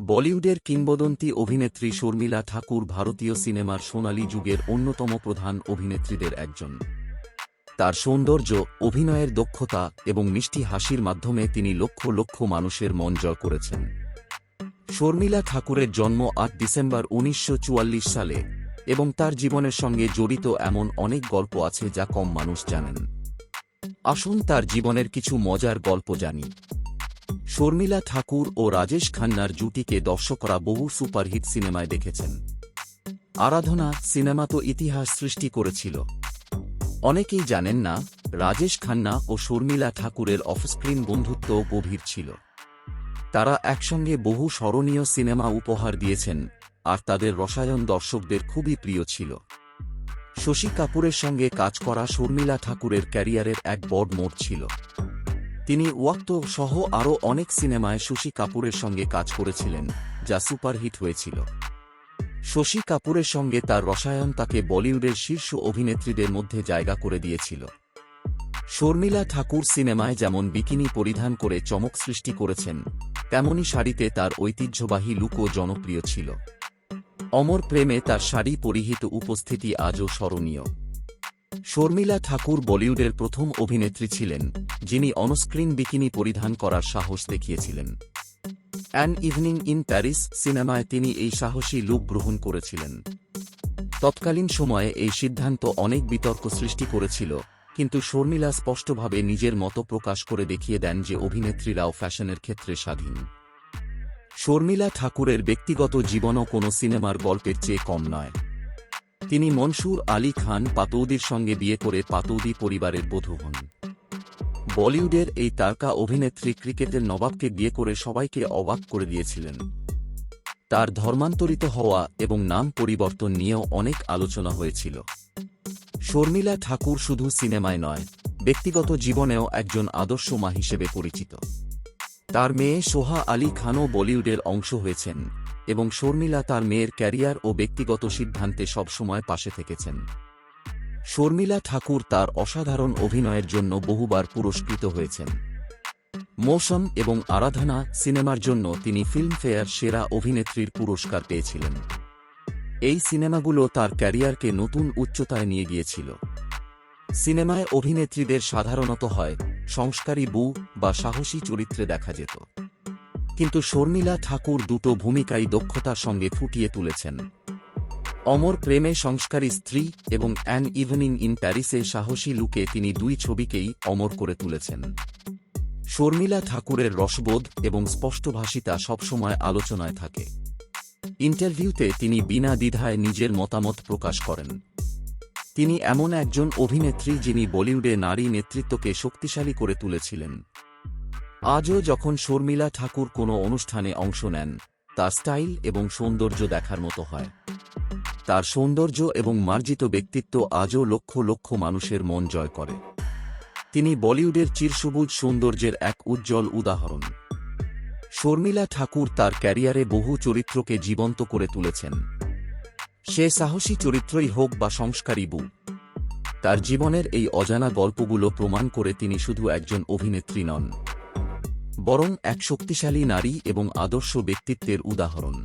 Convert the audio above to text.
বলিউডের কিংবদন্তি অভিনেত্রী শর্মিলা ঠাকুর ভারতীয় সিনেমার সোনালী যুগের অন্যতম প্রধান অভিনেত্রীদের একজন। তার সৌন্দর্য, অভিনয়ের দক্ষতা এবং মিষ্টি হাসির মাধ্যমে তিনি লক্ষ লক্ষ মানুষের মন জয় করেছেন। শর্মিলা ঠাকুরের জন্ম আট ডিসেম্বর উনিশশো চুয়াল্লিশ সালে এবং তার জীবনের সঙ্গে জড়িত এমন অনেক গল্প আছে যা কম মানুষ জানেন। আসুন তার জীবনের কিছু মজার গল্প জানি। শর্মিলা ঠাকুর ও রাজেশ খান্নার জুটিকে দর্শকরা বহু সুপারহিট সিনেমায় দেখেছেন। আরাধনা সিনেমা তো ইতিহাস সৃষ্টি করেছিল। অনেকেই জানেন না, রাজেশ খান্না ও শর্মিলা ঠাকুরের অফস্ক্রিন বন্ধুত্ব গভীর ছিল। তারা একসঙ্গে বহু স্মরণীয় সিনেমা উপহার দিয়েছেন, আর তাদের রসায়ন দর্শকদের খুবই প্রিয় ছিল। শশী কাপুরের সঙ্গে কাজ করা শর্মিলা ঠাকুরের ক্যারিয়ারের এক বড় মোড় ছিল। তিনি ওয়াক্ত সহ আরও অনেক সিনেমায় শশী কাপুরের সঙ্গে কাজ করেছিলেন, যা সুপারহিট হয়েছিল। শশী কাপুরের সঙ্গে তার রসায়ন তাকে বলিউডের শীর্ষ অভিনেত্রীদের মধ্যে জায়গা করে দিয়েছিল। শর্মিলা ঠাকুর সিনেমায় যেমন বিকিনি পরিধান করে চমক সৃষ্টি করেছেন, তেমনি শাড়িতে তার ঐতিহ্যবাহী লুকও জনপ্রিয় ছিল। অমর প্রেমে তার শাড়ি পরিহিত উপস্থিতি আজও স্মরণীয়। শর্মিলা ঠাকুর বলিউডের প্রথম অভিনেত্রী ছিলেন, যিনি অনস্ক্রিন বিকিনি পরিধান করার সাহস দেখিয়েছিলেন। অ্যান ইভিনিং ইন প্যারিস সিনেমায় তিনি এই সাহসী লুক গ্রহণ করেছিলেন। তৎকালীন সময়ে এই সিদ্ধান্ত অনেক বিতর্ক সৃষ্টি করেছিল, কিন্তু শর্মিলা স্পষ্টভাবে নিজের মতো প্রকাশ করে দেখিয়ে দেন যে অভিনেত্রীরাও ফ্যাশনের ক্ষেত্রে স্বাধীন। শর্মিলা ঠাকুরের ব্যক্তিগত জীবনও কোনো সিনেমার গল্পের চেয়ে কম নয়। তিনি মনসুর আলী খান পাতৌদির সঙ্গে বিয়ে করে পাতৌদি পরিবারের বধূ হন। বলিউডের এই তারকা অভিনেত্রী ক্রিকেটের নবাবকে বিয়ে করে সবাইকে অবাক করে দিয়েছিলেন। তার ধর্মান্তরিত হওয়া এবং নাম পরিবর্তন নিয়েও অনেক আলোচনা হয়েছিল। শর্মিলা ঠাকুর শুধু সিনেমায় নয়, ব্যক্তিগত জীবনেও একজন আদর্শ মা হিসেবে পরিচিত। তার মেয়ে সোহা আলী খানও বলিউডের অংশ হয়েছেন। এবং শর্মিলা তার মেয়ের ক্যারিয়ার ও ব্যক্তিগত সিদ্ধান্তে সবসময় পাশে থেকেছেন। শর্মিলা ঠাকুর তার অসাধারণ অভিনয়ের জন্য বহুবার পুরস্কৃত হয়েছেন। মৌসম এবং আরাধনা সিনেমার জন্য তিনি ফিল্মফেয়ার সেরা অভিনেত্রীর পুরস্কার পেয়েছিলেন। এই সিনেমাগুলো তার ক্যারিয়ারকে নতুন উচ্চতায় নিয়ে গিয়েছিল। সিনেমায় অভিনেত্রীদের সাধারণত হয় সংস্কারী বু বা সাহসী চরিত্রে দেখা যেত। কিন্তু শর্মিলা ঠাকুর দুটো ভূমিকাই দক্ষতার সঙ্গে ফুটিয়ে তুলেছেন। অমর প্রেমে সংস্কারী স্ত্রী এবং অ্যান ইভনিং ইন প্যারিসে সাহসী লুকে তিনি দুই ছবিকেই অমর করে তুলেছেন। শর্মিলা ঠাকুরের রসবোধ এবং স্পষ্টভাষিতা সবসময় আলোচনায় থাকে। ইন্টারভিউতে তিনি বিনা দ্বিধায় নিজের মতামত প্রকাশ করেন। তিনি এমন একজন অভিনেত্রী যিনি বলিউডে নারী নেতৃত্বকে শক্তিশালী করে তুলেছিলেন। আজও যখন শর্মিলা ঠাকুর কোনো অনুষ্ঠানে অংশ নেন, তার স্টাইল এবং সৌন্দর্য দেখার মতো হয়। তার সৌন্দর্য এবং মার্জিত ব্যক্তিত্ব আজও লক্ষ লক্ষ মানুষের মন জয় করে। তিনি বলিউডের চিরসবুজ সৌন্দর্যের এক উজ্জ্বল উদাহরণ। শর্মিলা ঠাকুর তার ক্যারিয়ারে বহু চরিত্রকে জীবন্ত করে তুলেছেন। সে সাহসী চরিত্রই হোক বা সংস্কারী বু। তার জীবনের এই অজানা গল্পগুলো প্রমাণ করে তিনি শুধু একজন অভিনেত্রী নন। বরং এক শক্তিশালী নারী এবং আদর্শ ব্যক্তিত্বের উদাহরণ।